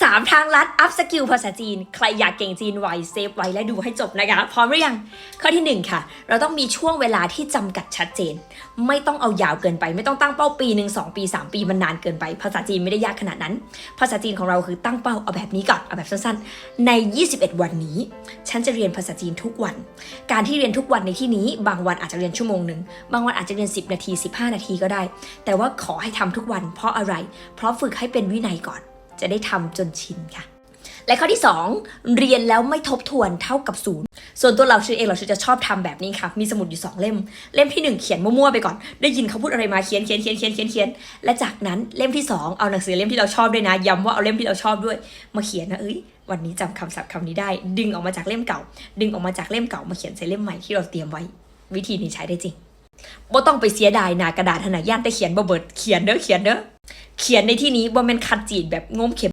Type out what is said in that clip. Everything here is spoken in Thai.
3 ทางลัดอัพสกิลภาษาจีน ใครอยากเก่งจีนไวเซฟไว้และดูให้จบนะคะ พร้อมหรือยัง ข้อทีหนึ่1 ค่ะ เราต้องมีช่วงเวลาที่จำกัดชัดเจน ไม่ต้องเอายาวเกินไป ไม่ต้องตั้งเป้าปีหนึ่งสองปี 3 ปีมันนานเกินไป ภาษาจีนไม่ได้ยากขนาดนั้น ภาษาจีนของเราคือตั้งเป้าเอาแบบนี้ก่อนเอาแบบสั้นๆ ใน 21 วันนี้ ฉันจะเรียนภาษาจีนทุกวัน การที่เรียนทุกวันในที่นี้ บางวันอาจจะเรียนชั่วโมงหนึ่งบางวันอาจจะเรียน 10 นาที 15 นาทีก็ได้ แต่ว่าขอให้ทำทุกวัน เพราะอะไร เพราะฝึกให้เป็นวินัยก่อน จะได้ทำจนชินค่ะ และข้อที่ 2 เรียนแล้วไม่ทบทวนเท่ากับศูนย์ส่วนตัวเราชื่อเองเราชื่อจะชอบทำแบบนี้ค่ะ มีสมุดอยู่ 2 เล่ม เล่มทีหนึ่1 เขียนมั่วๆไปก่อน ได้ยินเขาพูดอะไรมาเขียนเขียนเขียนเขียนเขียนเขียนและจากนั้นเล่มที่ 2 เอาหนังสือเล่มที่เราชอบด้วยนะ ย้ำว่าเอาเล่มที่เราชอบด้วย มาเขียนนะเอ้ยวันนี้จำคำศัพท์คำนี้ได้ ดึงออกมาจากเล่มเก่า ดึงออกมาจากเล่มเก่ามาเขียนใส่เล่มใหม่ที่เราเตรียมไว้ วิธีนี้ใช้ได้จริงบ่ต้องไปเสียดายหนากระดาษขนาดย่านแต่เขียนบ่เบิดเขียนเด้อเขียนเด้อ เขียนในที่นี้บ่แม่นคัดจีดแบบงมเข็ม